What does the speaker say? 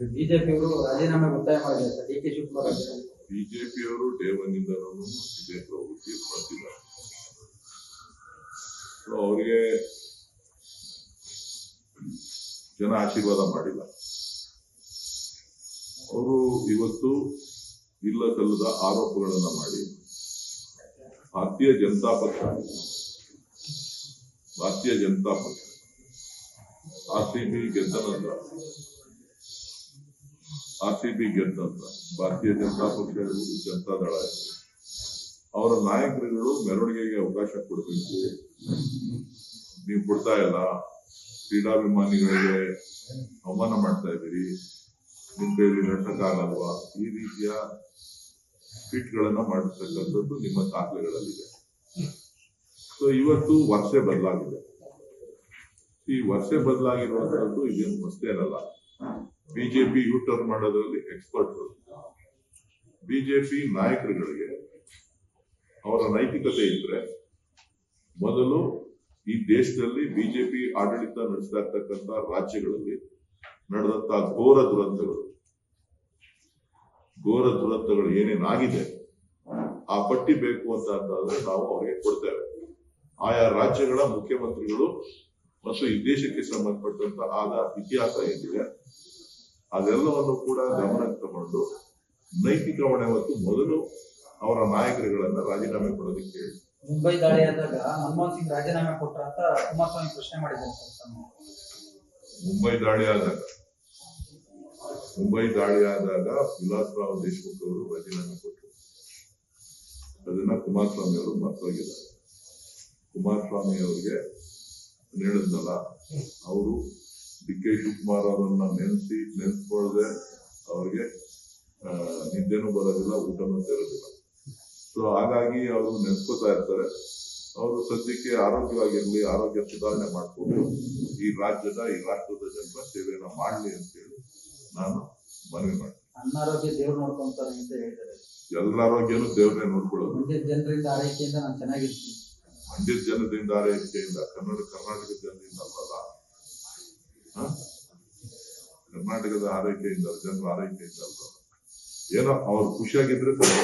ಬಿಜೆಪಿಯವರು ರಾಜೀನಾಮೆ ಒತ್ತಾಯ ಮಾಡಿದ್ದಾರೆ. D K Shivakumar. ಬಿಜೆಪಿಯವರು ಅವರು ಅವರಿಗೆ ಜನ ಆಶೀರ್ವಾದ ಮಾಡಿಲ್ಲ. ಅವರು ಇವತ್ತು ಇಲ್ಲ ಸಲ್ಲದ ಆರೋಪಗಳನ್ನ ಮಾಡಿ ಭಾರತೀಯ ಜನತಾ ಪಕ್ಷ, ಭಾರತೀಯ ಜನತಾ ಪಕ್ಷ, ಆರ್ ಸಿ ಬಿ ಗೆದ್ದ ನಂತರ ಆರ್ ಸಿ ಬಿ ಗೆದ್ದ ನಂತರ ಭಾರತೀಯ ಜನತಾ ಪಕ್ಷ ಜನತಾ ದಳ ಅವರ ನಾಯಕರುಗಳು ಮೆರವಣಿಗೆಗೆ ಅವಕಾಶ ಕೊಡಬೇಕು ನೀವು ಕೊಡ್ತಾ ಇಲ್ಲ, ಕ್ರೀಡಾಭಿಮಾನಿಗಳಿಗೆ ಅವಮಾನ ಮಾಡ್ತಾ ಇದ್ದೀರಿ ನಿಮ್ ಕೈಲಿ ನಟಕಾಗಲ್ವಾ ಈ ರೀತಿಯ ಟ್ವೀಟ್ಗಳನ್ನ ಮಾಡಿರ್ತಕ್ಕಂಥದ್ದು ನಿಮ್ಮ ದಾಖಲೆಗಳಲ್ಲಿದೆ. ಸೊ ಇವತ್ತು ವರ್ಷ ಬದಲಾಗಿದೆ. ಈ ವರ್ಷ ಬದಲಾಗಿರುವಂತಹದ್ದು ಇದೇನು? ಹೊಸತೇನಲ್ಲ ಬಿಜೆಪಿ ಯು ಟರ್ನ್ ಮಾಡೋದ್ರಲ್ಲಿ ಎಕ್ಸ್ಪರ್ಟ್ ಬಿಜೆಪಿ ನಾಯಕರುಗಳಿಗೆ ಅವರ ನೈತಿಕತೆ ಇದ್ರೆ ಮೊದಲು ಈ ದೇಶದಲ್ಲಿ ಬಿಜೆಪಿ ಆಡಳಿತ ನಡೆಸ್ತಾ ಇರ್ತಕ್ಕಂಥ ರಾಜ್ಯಗಳಲ್ಲಿ ನಡೆದಂತ ಘೋರ ದುರಂತಗಳು. ಘೋರ ದುರಂತಗಳು ಏನೇನಾಗಿದೆ ಆ ಪಟ್ಟಿ ಬೇಕು ಅಂತ ಅಂತಂದ್ರೆ ನಾವು ಅವರಿಗೆ ಕೊಡ್ತೇವೆ ಆಯಾ ರಾಜ್ಯಗಳ ಮುಖ್ಯಮಂತ್ರಿಗಳು ಮತ್ತು ಈ ದೇಶಕ್ಕೆ ಸಂಬಂಧಪಟ್ಟಂತ ಆದ ಇತಿಹಾಸ ಏನಿದೆ ಅದೆಲ್ಲವನ್ನು ಕೂಡ ಗಮನಕ್ಕೆ ತಗೊಂಡು ನೈತಿಕ ಹೊಣೆ ಹೊತ್ತು ಮೊದಲು ಅವರ ನಾಯಕರುಗಳನ್ನ ರಾಜೀನಾಮೆ ಕೊಡೋದಕ್ಕೆ ಮುಂಬೈ ದಾಳಿ ಆದಾಗ ಮನಮೋಹನ್ ಸಿಂಗ್ ರಾಜೀನಾಮೆ ಕೊಟ್ರ ಅಂತ ಕುಮಾರಸ್ವಾಮಿ ಪ್ರಶ್ನೆ ಮಾಡಿದ್ದಾರೆ ಮುಂಬೈ ದಾಳಿ ಆದಾಗ ಮುಂಬೈ ದಾಳಿ ಆದಾಗ ವಿಲಾಸರಾವ್ ದೇಶಮುಖ್ ಅವರು ರಾಜೀನಾಮೆ ಕೊಟ್ಟರು ಅದನ್ನ ಕುಮಾರಸ್ವಾಮಿ ಅವರು ಮರ್ತೋಗಿದ್ದಾರೆ. ಕುಮಾರಸ್ವಾಮಿ ಅವರಿಗೆ ಹೇಳಿದ್ನಲ್ಲ ಅವರು ಡಿ ಕೆ ಶಿವಕುಮಾರ್ ಅವರನ್ನ ನೆನೆಸಿ ನೆನೆಸ್ಕೊಳ್ಳದೆ ಅವ್ರಿಗೆ ನಿದ್ದೆನೂ ಬರೋದಿಲ್ಲ ಊಟನೂ ಸೇರೋದಿಲ್ಲ. ಸೊ ಹಾಗಾಗಿ ಅವರು ನೆನೆಸ್ಕೋತಾ ಇರ್ತಾರೆ. ಅವರು ಸದ್ಯಕ್ಕೆ ಆರೋಗ್ಯವಾಗಿರ್ಲಿ ಆರೋಗ್ಯ ಸುಧಾರಣೆ ಮಾಡಿಕೊಂಡು ಈ ರಾಜ್ಯದ ಈ ರಾಷ್ಟ್ರದ ಜನರ ಸೇವೆಯನ್ನ ಮಾಡಲಿ ಅಂತ ಹೇಳಿ ನಾನು ಮನವಿ ಮಾಡ್ತೀನಿ. ದೇವ್ರು ನೋಡ್ಕೊಂತಾರೆ ಅಂತ ಹೇಳ್ತಾರೆ ಎಲ್ಲರ ಆರೋಗ್ಯನೂ ದೇವರೇ ನೋಡ್ಕೊಳ್ಳೋದು. ಮಂಡ್ಯದ ಜನರಿಂದ ಆರೈಕೆಯಿಂದ ನಾನು ಚೆನ್ನಾಗಿರ್ತೀನಿ. ಮಂಡ್ಯದ ಜನರಿಂದ ಆರೈಕೆಯಿಂದ ಕನ್ನಡ ಕರ್ನಾಟಕ ಜನರಿಂದ ಅಲ್ಲಲ್ಲ ಹ? ಕರ್ನಾಟಕದ ಆರೈಕೆಯಿಂದ ಜನರ ಆರೈಕೆಯಿಂದ ಅಲ್ಲ ಏನೋ ಅವ್ರು ಖುಷಿಯಾಗಿದ್ರೆ ಸರಿ